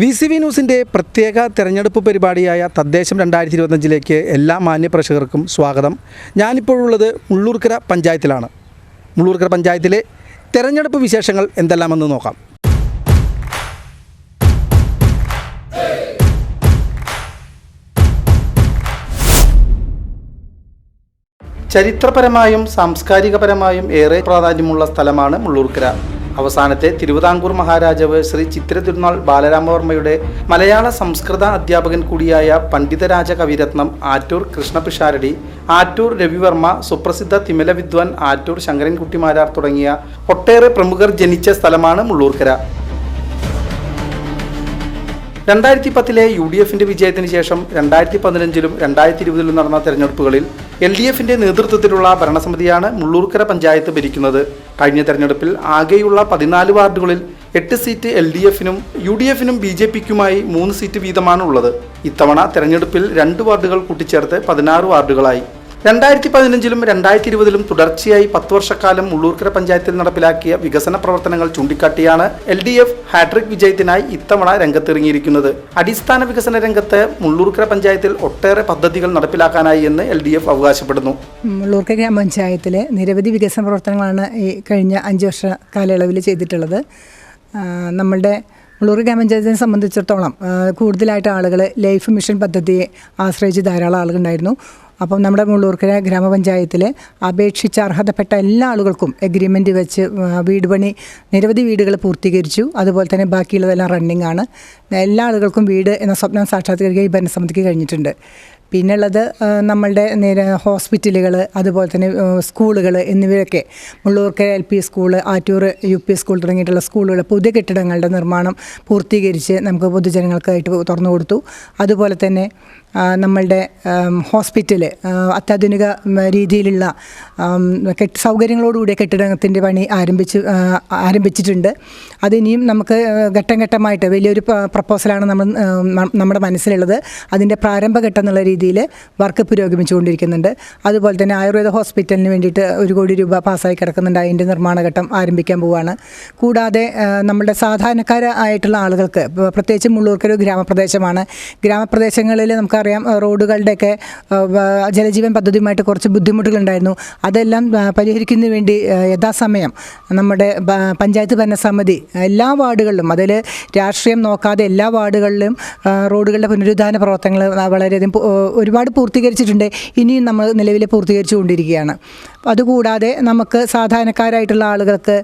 V C V ന്യൂസിന്റെ പ്രത്യേക തെരഞ്ഞെടുപ്പ് പരിപാടിയായ തദ്ദേശം രണ്ടായിരത്തി ഇരുപത്തഞ്ചിലേക്ക് എല്ലാ മാന്യപ്രേക്ഷകർക്കും സ്വാഗതം. ഞാനിപ്പോഴുള്ളത് മുള്ളൂർക്കര പഞ്ചായത്തിലാണ്. മുള്ളൂർക്കര പഞ്ചായത്തിലെ തെരഞ്ഞെടുപ്പ് വിശേഷങ്ങൾ എന്തെല്ലാമെന്ന് നോക്കാം. ചരിത്രപരമായും സാംസ്കാരികപരമായും ഏറെ പ്രാധാന്യമുള്ള സ്ഥലമാണ് മുള്ളൂർക്കര. അവസാനത്തെ തിരുവിതാംകൂർ മഹാരാജാവ് ശ്രീ ചിത്രതിരുനാൾ ബാലരാമവർമ്മയുടെ മലയാള സംസ്കൃത അധ്യാപകൻ കൂടിയായ പണ്ഡിതരാജ കവിരത്നം ആറ്റൂർ കൃഷ്ണപിഷാരടി ആറ്റൂർ രവിവർമ്മ സുപ്രസിദ്ധ തിമല വിദ്വാൻ ആറ്റൂർ ശങ്കരൻകുട്ടിമാരാർ തുടങ്ങിയ ഒട്ടേറെ പ്രമുഖർ ജനിച്ച സ്ഥലമാണ് മുള്ളൂർക്കര. രണ്ടായിരത്തി പത്തിലെ യു ഡി എഫിന്റെ വിജയത്തിന് ശേഷം രണ്ടായിരത്തി പതിനഞ്ചിലും രണ്ടായിരത്തി ഇരുപതിലും നടന്ന തെരഞ്ഞെടുപ്പുകളിൽ എൽ ഡി എഫിന്റെ നേതൃത്വത്തിലുള്ള ഭരണസമിതിയാണ് മുള്ളൂർക്കര പഞ്ചായത്ത് ഭരിക്കുന്നത്. കഴിഞ്ഞ തെരഞ്ഞെടുപ്പിൽ ആകെയുള്ള പതിനാല് വാർഡുകളിൽ എട്ട് സീറ്റ് എൽ ഡി എഫിനും യു ഡി എഫിനും ബി ജെ പിക്കുമായി മൂന്ന് സീറ്റ് വീതമാണ് ഉള്ളത് ഇത്തവണ തെരഞ്ഞെടുപ്പിൽ രണ്ട് വാർഡുകൾ കൂട്ടിച്ചേർത്ത് പതിനാറ് വാർഡുകളായി. രണ്ടായിരത്തി പതിനഞ്ചിലും രണ്ടായിരത്തി ഇരുപതിലും തുടർച്ചയായി പത്ത് വർഷക്കാലം ഉള്ളൂർക്കര പഞ്ചായത്തിൽ നടപ്പിലാക്കിയ വികസന പ്രവർത്തനങ്ങൾ ചൂണ്ടിക്കാട്ടിയാണ് എൽ ഡി എഫ് ഹാട്രിക് വിജയത്തിനായി ഇത്തവണ രംഗത്തിറങ്ങിയിരിക്കുന്നത്. അടിസ്ഥാന വികസന രംഗത്ത് മുള്ളൂർക്കര പഞ്ചായത്തിൽ ഒട്ടേറെ പദ്ധതികൾ നടപ്പിലാക്കാനായി എന്ന് എൽ ഡി എഫ് അവകാശപ്പെടുന്നു. മുള്ളൂർക്കര ഗ്രാമപഞ്ചായത്തിലെ നിരവധി വികസന പ്രവർത്തനങ്ങളാണ് ഈ കഴിഞ്ഞ അഞ്ച് വർഷ കാലയളവിൽ ചെയ്തിട്ടുള്ളത്. നമ്മളുടെ മുള്ളൂർ ഗ്രാമപഞ്ചായത്തിനെ സംബന്ധിച്ചിടത്തോളം കൂടുതലായിട്ട് ആളുകൾ ലൈഫ് മിഷൻ പദ്ധതിയെ ആശ്രയിച്ച് ധാരാളം ആളുകളുണ്ടായിരുന്നു. അപ്പം നമ്മുടെ മുള്ളൂർക്കര ഗ്രാമപഞ്ചായത്തിൽ അപേക്ഷിച്ച് അർഹതപ്പെട്ട എല്ലാ ആളുകൾക്കും എഗ്രിമെന്റ് വെച്ച് വീട് പണി നിരവധി വീടുകൾ പൂർത്തീകരിച്ചു. അതുപോലെ തന്നെ ബാക്കിയുള്ളതെല്ലാം റണ്ണിങ് ആണ്. എല്ലാ ആളുകൾക്കും വീട് എന്ന സ്വപ്നം സാക്ഷാത്കരിക്കാൻ ഈ ഭരണസമിതിക്ക് കഴിഞ്ഞിട്ടുണ്ട്. പിന്നുള്ളത് ആ, നമ്മളുടെ നേരെ ഹോസ്പിറ്റലുകൾ അതുപോലെ തന്നെ സ്കൂളുകൾ എന്നിവയൊക്കെ. Mullurkara L P school Attur U P school തുടങ്ങിയിട്ടുള്ള സ്കൂളുകൾ പുതിയ കെട്ടിടങ്ങളുടെ നിർമ്മാണം പൂർത്തീകരിച്ച് നമുക്ക് പൊതുജനങ്ങൾക്കായിട്ട് തുറന്നു കൊടുത്തു. അതുപോലെ തന്നെ നമ്മളുടെ ഹോസ്പിറ്റൽ അത്യാധുനിക രീതിയിലുള്ള കെട്ട് സൗകര്യങ്ങളോടുകൂടിയ കെട്ടിടത്തിന്റെ പണി ആരംഭിച്ച് ആരംഭിച്ചിട്ടുണ്ട്. അതിനിയും നമുക്ക് ഘട്ടം ഘട്ടമായിട്ട് വലിയൊരു പ്രപ്പോസലാണ് നമ്മൾ നമ്മുടെ മനസ്സിലുള്ളത്. അതിന്റെ പ്രാരംഭഘട്ടം എന്നുള്ള രീതിയിൽ വർക്ക് പുരോഗമിച്ചുകൊണ്ടിരിക്കുന്നുണ്ട്. അതുപോലെ തന്നെ ആയുർവേദ ഹോസ്പിറ്റലിന് വേണ്ടിയിട്ട് ഒരു കോടി രൂപ പാസ്സായി കിടക്കുന്നുണ്ട്. അതിന്റെ നിർമ്മാണഘട്ടം ആരംഭിക്കാൻ പോവുകയാണ് കൂടാതെ നമ്മുടെ സാധാരണക്കാരായിട്ടുള്ള ആളുകൾക്ക് പ്രത്യേകിച്ച് മുള്ളൂർക്കൊരു ഗ്രാമപ്രദേശമാണ്. ഗ്രാമപ്രദേശങ്ങളിൽ നമുക്കറിയാം റോഡുകളുടെയൊക്കെ ജലജീവൻ പദ്ധതിയുമായിട്ട് കുറച്ച് ബുദ്ധിമുട്ടുകളുണ്ടായിരുന്നു. അതെല്ലാം പരിഹരിക്കുന്നതിന് വേണ്ടി യഥാസമയം നമ്മുടെ പഞ്ചായത്ത് ഭരണസമിതി എല്ലാ വാർഡുകളിലും അതിൽ രാഷ്ട്രീയം നോക്കാതെ എല്ലാ വാർഡുകളിലും റോഡുകളുടെ പുനരുദ്ധാരണ പ്രവർത്തനങ്ങൾ വളരെയധികം ഒരുപാട് പൂർത്തീകരിച്ചിട്ടുണ്ട്. ഇനിയും നമ്മൾ നിലവിൽ പൂർത്തീകരിച്ചു കൊണ്ടിരിക്കുകയാണ് അതുകൂടാതെ നമുക്ക് സാധാരണക്കാരായിട്ടുള്ള ആളുകൾക്ക്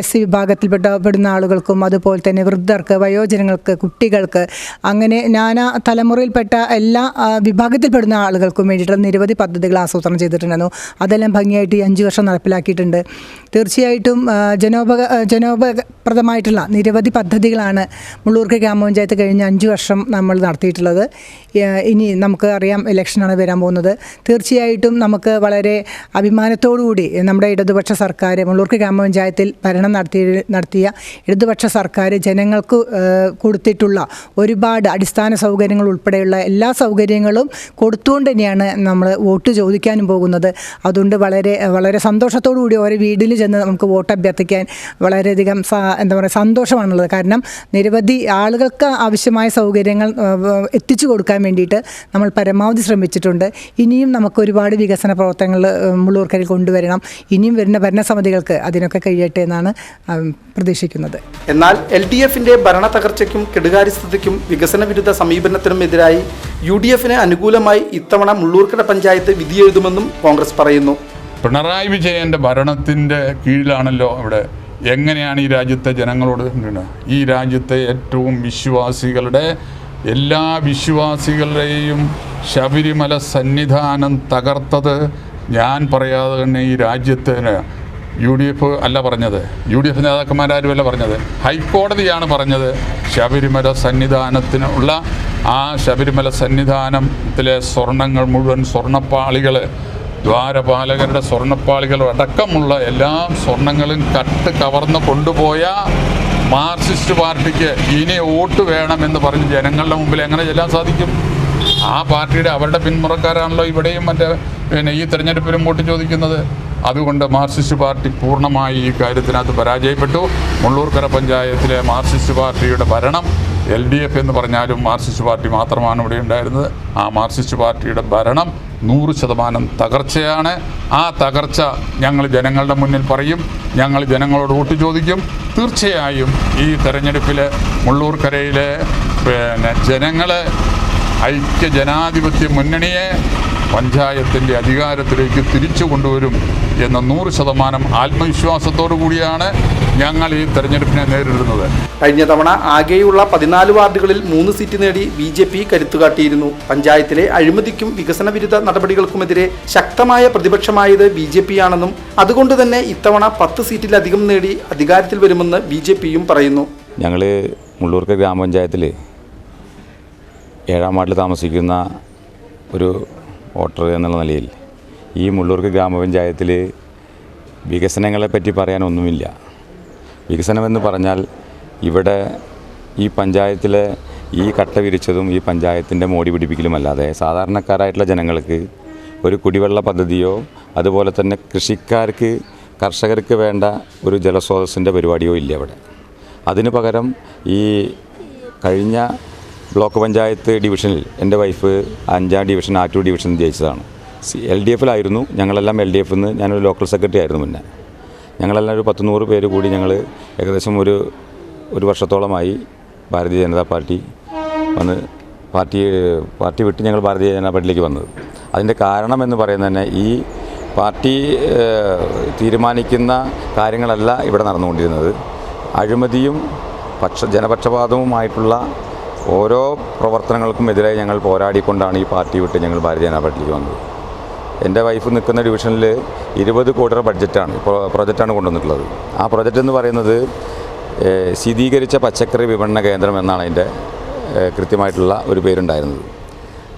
എസ് സി വിഭാഗത്തിൽപ്പെട്ട ആളുകൾക്കും അതുപോലെ തന്നെ വൃദ്ധർക്ക് വയോജനങ്ങൾക്ക് കുട്ടികൾക്ക് അങ്ങനെ നാനാ തലമുറയിൽപ്പെട്ട എല്ലാ വിഭാഗത്തിൽപ്പെടുന്ന ആളുകൾക്കും വേണ്ടിയിട്ടുള്ള നിരവധി പദ്ധതികൾ ആസൂത്രണം ചെയ്തിട്ടുണ്ടായിരുന്നു. അതെല്ലാം ഭംഗിയായിട്ട് ഈ അഞ്ച് വർഷം നടപ്പിലാക്കിയിട്ടുണ്ട്. തീർച്ചയായിട്ടും ജനോപക ജനോപകപ്രദമായിട്ടുള്ള നിരവധി പദ്ധതികളാണ് മുള്ളൂർക്ക് ഗ്രാമപഞ്ചായത്ത് കഴിഞ്ഞ അഞ്ച് വർഷം നമ്മൾ നടത്തിയിട്ടുള്ളത്. ഇനി നമുക്ക് അറിയാം ഇലക്ഷനാണ് വരാൻ പോകുന്നത്. തീർച്ചയായിട്ടും നമുക്ക് വളരെ അഭിമാനത്തോടുകൂടി നമ്മുടെ ഇടതുപക്ഷ സർക്കാർ മുള്ളൂർക്ക് ഗ്രാമപഞ്ചായത്തിൽ ഭരണം നടത്തി നടത്തിയ ഇടതുപക്ഷ സർക്കാർ ജനങ്ങൾക്ക് കൊടുത്തിട്ടുള്ള ഒരുപാട് അടിസ്ഥാന സൗകര്യങ്ങൾ ഉൾപ്പെടെയുള്ള എല്ലാ സൗകര്യങ്ങളും കൊടുത്തുകൊണ്ട് തന്നെയാണ് നമ്മൾ വോട്ട് ചോദിക്കാനും പോകുന്നത്. അതുകൊണ്ട് വളരെ വളരെ സന്തോഷത്തോടു കൂടി ഓരോ വീട്ടിൽ ചെന്ന് നമുക്ക് വോട്ട് അഭ്യർത്ഥിക്കാൻ വളരെയധികം എന്താ പറയുക സന്തോഷമാണുള്ളത്. കാരണം നിരവധി ആളുകൾക്ക് ആവശ്യമായ സൗകര്യങ്ങൾ എത്തിച്ചു കൊടുക്കാൻ വേണ്ടിയിട്ട് നമ്മൾ പരമാവധി ശ്രമിച്ചിട്ടുണ്ട്. ഇനിയും നമുക്ക് ഒരുപാട് വികസന പ്രവർത്തനങ്ങൾ മുള്ളൂർക്കരയിൽ കൊണ്ടുവരണം ഇനിയും വരുന്ന ഭരണസമിതികൾക്ക് അതിനൊക്കെ കഴിയട്ടെ എന്നാണ് പ്രതീക്ഷിക്കുന്നത് എന്നാൽ എൽ ഡി എഫിന്റെ ഭരണ തകർച്ചയ്ക്കും കെടുകാര്യസ്ഥതയ്ക്കും വികസന വിരുദ്ധ സമീപനത്തിനും എതിരായി യു ഡി എഫിന് അനുകൂലമായി ഇത്തവണ മുള്ളൂർക്കട പഞ്ചായത്ത് വിധിയെഴുതുമെന്നും കോൺഗ്രസ് പറയുന്നു പിണറായി വിജയന്റെ ഭരണത്തിന്റെ കീഴിലാണല്ലോ അവിടെ എങ്ങനെയാണ് ഈ രാജ്യത്തെ ജനങ്ങളോട്? ഈ രാജ്യത്തെ ഏറ്റവും വിശ്വാസികളുടെ എല്ലാ വിശ്വാസികളുടെയും ശബരിമല സന്നിധാനം തകർത്തത് ഞാൻ പറയാതെ തന്നെ ഈ രാജ്യത്തിന് യു ഡി എഫ് അല്ല പറഞ്ഞത്. യു ഡി എഫ് നേതാക്കന്മാരാരുമല്ല പറഞ്ഞത്. ഹൈക്കോടതിയാണ് പറഞ്ഞത്. ശബരിമല സന്നിധാനത്തിനുള്ള ആ ശബരിമല സന്നിധാനത്തിലെ സ്വർണങ്ങൾ മുഴുവൻ സ്വർണപ്പാളികൾ ദ്വാരപാലകരുടെ സ്വർണപ്പാളികൾ അടക്കമുള്ള എല്ലാ സ്വർണങ്ങളും കട്ട് കവർന്ന് കൊണ്ടുപോയ മാർക്സിസ്റ്റ് പാർട്ടിക്ക് ഇനി വോട്ട് വേണമെന്ന് പറഞ്ഞ് ജനങ്ങളുടെ മുമ്പിൽ എങ്ങനെ ചെല്ലാൻ സാധിക്കും? ആ പാർട്ടിയുടെ അവരുടെ പിന്മുറക്കാരാണല്ലോ ഇവിടെയും മറ്റേ പിന്നെ ഈ തെരഞ്ഞെടുപ്പിലും വോട്ട് ചോദിക്കുന്നത്. അതുകൊണ്ട് മാർക്സിസ്റ്റ് പാർട്ടി പൂർണമായി ഈ കാര്യത്തിനകത്ത് പരാജയപ്പെട്ടു. മുള്ളൂർക്കര പഞ്ചായത്തിലെ മാർക്സിസ്റ്റ് പാർട്ടിയുടെ ഭരണം എൽ ഡി എഫ് എന്ന് പറഞ്ഞാലും മാർക്സിസ്റ്റ് പാർട്ടി മാത്രമാണ് ഇവിടെ ഉണ്ടായിരുന്നത്. ആ മാർക്സിസ്റ്റ് പാർട്ടിയുടെ ഭരണം നൂറ് ശതമാനം തകർച്ചയാണ്. ആ തകർച്ച ഞങ്ങൾ ജനങ്ങളുടെ മുന്നിൽ പറയും. ഞങ്ങൾ ജനങ്ങളോട് വോട്ട് ചോദിക്കും. തീർച്ചയായും ഈ തെരഞ്ഞെടുപ്പിൽ മുള്ളൂർക്കരയിലെ പിന്നെ ജനങ്ങൾ ഐക്യ ജനാധിപത്യ മുന്നണിയെ പഞ്ചായത്തിന്റെ അധികാരത്തിലേക്ക് തിരിച്ചു കൊണ്ടുവരും എന്ന നൂറ് ശതമാനം ആത്മവിശ്വാസത്തോടു കൂടിയാണ് ഞങ്ങൾ ഈ തെരഞ്ഞെടുപ്പിനെ നേരിടുന്നത്. കഴിഞ്ഞ തവണ ആകെയുള്ള പതിനാല് വാർഡുകളിൽ മൂന്ന് സീറ്റ് നേടി ബി ജെ പി കരുത്തുകാട്ടിയിരുന്നു പഞ്ചായത്തിലെ അഴിമതിക്കും വികസന വിരുദ്ധ നടപടികൾക്കുമെതിരെ ശക്തമായ പ്രതിപക്ഷമായത് ബി ജെ പി ആണെന്നും അതുകൊണ്ട് തന്നെ ഇത്തവണ പത്ത് സീറ്റിലധികം നേടി അധികാരത്തിൽ വരുമെന്ന് ബി ജെ പിയും പറയുന്നു. ഞങ്ങൾ മുള്ളൂർക്ക് ഗ്രാമപഞ്ചായത്തിൽ ഏഴാം വാർഡിൽ താമസിക്കുന്ന ഒരു വോട്ടർ എന്നുള്ള നിലയിൽ ഈ മുള്ളൂർക്ക് ഗ്രാമപഞ്ചായത്തിൽ വികസനങ്ങളെപ്പറ്റി പറയാനൊന്നുമില്ല. വികസനമെന്ന് പറഞ്ഞാൽ ഇവിടെ ഈ പഞ്ചായത്തിലെ ഈ കട്ട വിരിച്ചതും ഈ പഞ്ചായത്തിന്റെ മോടി പിടിപ്പിക്കലുമല്ലാതെ സാധാരണക്കാരായിട്ടുള്ള ജനങ്ങൾക്ക് ഒരു കുടിവെള്ള പദ്ധതിയോ അതുപോലെ തന്നെ കൃഷിക്കാർക്ക് കർഷകർക്ക് വേണ്ട ഒരു ജലസ്രോതസ്സിന്റെ പരിപാടിയോ ഇല്ല അവിടെ അതിനു പകരം ഈ കഴിഞ്ഞ ബ്ലോക്ക് പഞ്ചായത്ത് ഡിവിഷനിൽ എന്റെ വൈഫ് അഞ്ചാം ഡിവിഷൻ ആറ്റൂർ ഡിവിഷൻ ജയിച്ചതാണ്. എൽ ഡി എഫിലായിരുന്നു. ഞങ്ങളെല്ലാം എൽ ഡി എഫിൽ നിന്ന് ഞാനൊരു ലോക്കൽ സെക്രട്ടറി ആയിരുന്നു മുന്നേ. ഞങ്ങളെല്ലാം ഒരു പത്ത് നൂറ് പേര് കൂടി ഞങ്ങൾ ഏകദേശം ഒരു ഒരു വർഷത്തോളമായി ഭാരതീയ ജനതാ പാർട്ടി വന്ന് പാർട്ടി പാർട്ടി വിട്ട് ഞങ്ങൾ ഭാരതീയ ജനതാ പാർട്ടിയിലേക്ക് വന്നത്. അതിന്റെ കാരണം എന്ന് പറയുന്നത് തന്നെ ഈ പാർട്ടി തീരുമാനിക്കുന്ന കാര്യങ്ങളല്ല ഇവിടെ നടന്നുകൊണ്ടിരുന്നത്. അഴിമതിയും പക്ഷ ജനപക്ഷപാതവുമായിട്ടുള്ള ഓരോ പ്രവർത്തനങ്ങൾക്കും എതിരെ ഞങ്ങൾ പോരാടിക്കൊണ്ടാണ് ഈ പാർട്ടി വിട്ട് ഞങ്ങൾ ഭാരതീയ ജനതാ പാർട്ടിയിലേക്ക് വന്നത്. എന്റെ വൈഫ് നിൽക്കുന്ന ഡിവിഷനിൽ ഇരുപത് കോടി രൂപ ബഡ്ജറ്റാണ് പ്രൊജക്റ്റാണ് കൊണ്ടുവന്നിട്ടുള്ളത്. ആ പ്രൊജക്റ്റ് എന്ന് പറയുന്നത് ശീതീകരിച്ച പച്ചക്കറി വിപണന കേന്ദ്രം എന്നാണ് അതിന്റെ കൃത്യമായിട്ടുള്ള ഒരു പേരുണ്ടായിരുന്നത്.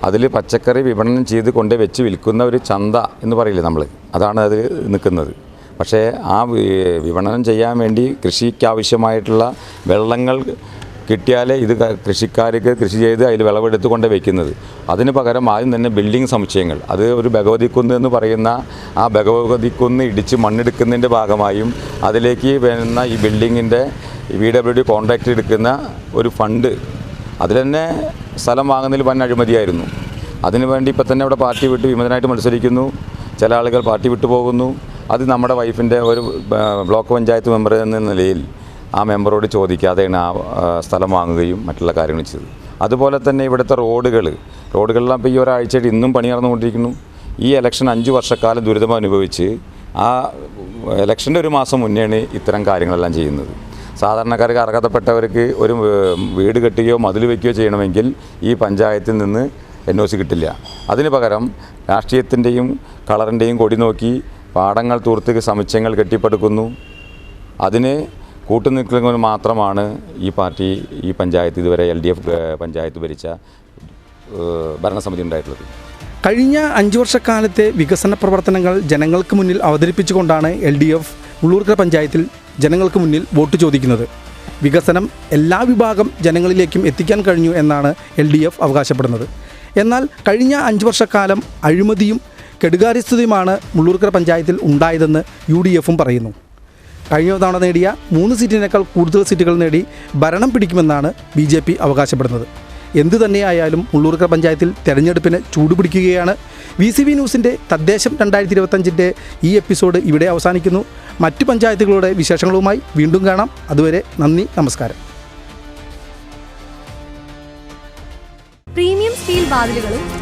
അതിൽ പച്ചക്കറി വിപണനം ചെയ്ത് കൊണ്ട് വെച്ച് വിൽക്കുന്ന ഒരു ചന്ത എന്ന് പറയില്ലേ നമ്മൾ അതാണ് അത് നിൽക്കുന്നത്. പക്ഷേ ആ വിപണനം ചെയ്യാൻ വേണ്ടി കൃഷിക്കാവശ്യമായിട്ടുള്ള വെള്ളങ്ങൾ കിട്ടിയാലേ ഇത് കൃഷിക്കാർക്ക് കൃഷി ചെയ്ത് അതിൽ വിളവെടുത്ത് കൊണ്ട് വയ്ക്കുന്നത് അതിന് പകരം ആദ്യം തന്നെ ബിൽഡിംഗ് സമുച്ചയങ്ങൾ. അത് ഒരു ഭഗവതിക്കുന്ന് എന്ന് പറയുന്ന ആ ഭഗവതിക്കുന്ന് ഇടിച്ച് മണ്ണെടുക്കുന്നതിന്റെ ഭാഗമായും അതിലേക്ക് വരുന്ന ഈ ബിൽഡിങ്ങിന്റെ വി ഡബ്ല്യു ഡി കോൺട്രാക്റ്റ് എടുക്കുന്ന ഒരു ഫണ്ട് അതിൽ തന്നെ സ്ഥലം വാങ്ങുന്നതിൽ വൻ അഴിമതിയായിരുന്നു. അതിനുവേണ്ടി ഇപ്പം തന്നെ ഇവിടെ പാർട്ടി വിട്ട് വിമതനായിട്ട് മത്സരിക്കുന്നു. ചില ആളുകൾ പാർട്ടി വിട്ടു പോകുന്നു. അത് നമ്മുടെ വൈഫിന്റെ ഒരു ബ്ലോക്ക് പഞ്ചായത്ത് മെമ്പർ എന്ന നിലയിൽ ആ മെമ്പറോട് ചോദിക്കാതെയാണ് ആ സ്ഥലം വാങ്ങുകയും മറ്റുള്ള കാര്യങ്ങൾ ചെയ്തത്. അതുപോലെ തന്നെ ഇവിടുത്തെ റോഡുകൾ റോഡുകളെല്ലാം ഇപ്പോൾ ഈ ഒരാഴ്ചയായിട്ട് ഇന്നും പണി നടന്നുകൊണ്ടിരിക്കുന്നു. ഈ ഇലക്ഷൻ അഞ്ച് വർഷക്കാലം ദുരിതം അനുഭവിച്ച് ആ ഇലക്ഷന്റെ ഒരു മാസം മുന്നെയാണ് ഇത്തരം കാര്യങ്ങളെല്ലാം ചെയ്യുന്നത്. സാധാരണക്കാർക്ക് അർഹതപ്പെട്ടവർക്ക് ഒരു വീട് കെട്ടുകയോ മതിൽ വയ്ക്കുകയോ ചെയ്യണമെങ്കിൽ ഈ പഞ്ചായത്തിൽ നിന്ന് എൻ ഒ സി കിട്ടില്ല. അതിന് പകരം രാഷ്ട്രീയത്തിന്റെയും കളറിന്റെയും കൊടി നോക്കി പാടങ്ങൾ തൂർത്ത് സമുച്ചയങ്ങൾ കെട്ടിപ്പടുക്കുന്നു. അതിന് കൂട്ടുനിൽക്കുന്നത് മാത്രമാണ് ഈ പാർട്ടി ഈ പഞ്ചായത്ത് ഇതുവരെ എൽ ഡി എഫ് പഞ്ചായത്ത് ഭരിച്ച ഭരണസമിതി ഉണ്ടായിട്ടുള്ളത്. കഴിഞ്ഞ അഞ്ചു വർഷക്കാലത്തെ വികസന പ്രവർത്തനങ്ങൾ ജനങ്ങൾക്ക് മുന്നിൽ അവതരിപ്പിച്ചുകൊണ്ടാണ് എൽ ഡി എഫ് ഉള്ളൂർക്കര പഞ്ചായത്തിൽ ജനങ്ങൾക്ക് മുന്നിൽ വോട്ട് ചോദിക്കുന്നത്. വികസനം എല്ലാ വിഭാഗം ജനങ്ങളിലേക്കും എത്തിക്കാൻ കഴിഞ്ഞു എന്നാണ് എൽ ഡി എഫ് അവകാശപ്പെടുന്നത്. എന്നാൽ കഴിഞ്ഞ അഞ്ച് വർഷക്കാലം അഴിമതിയും കെടുകാര്യസ്ഥതയുമാണ് മുള്ളൂർക്കര പഞ്ചായത്തിൽ ഉണ്ടായതെന്ന് യു ഡി എഫും പറയുന്നു. കഴിഞ്ഞ തവണ നേടിയ മൂന്ന് സീറ്റിനേക്കാൾ കൂടുതൽ സീറ്റുകൾ നേടി ഭരണം പിടിക്കുമെന്നാണ് ബി ജെ പി അവകാശപ്പെടുന്നത്. എന്തു തന്നെയായാലും ഉള്ളൂർക്കർ പഞ്ചായത്തിൽ തെരഞ്ഞെടുപ്പിന് ചൂടുപിടിക്കുകയാണ്. വി സി വി ന്യൂസിന്റെ തദ്ദേശം രണ്ടായിരത്തി ഇരുപത്തഞ്ചിന്റെ ഈ എപ്പിസോഡ് ഇവിടെ അവസാനിക്കുന്നു. മറ്റു പഞ്ചായത്തുകളുടെ വിശേഷങ്ങളുമായി വീണ്ടും കാണാം. അതുവരെ നന്ദി നമസ്കാരം. പ്രീമിയം സ്റ്റീൽ വാതിലുകളും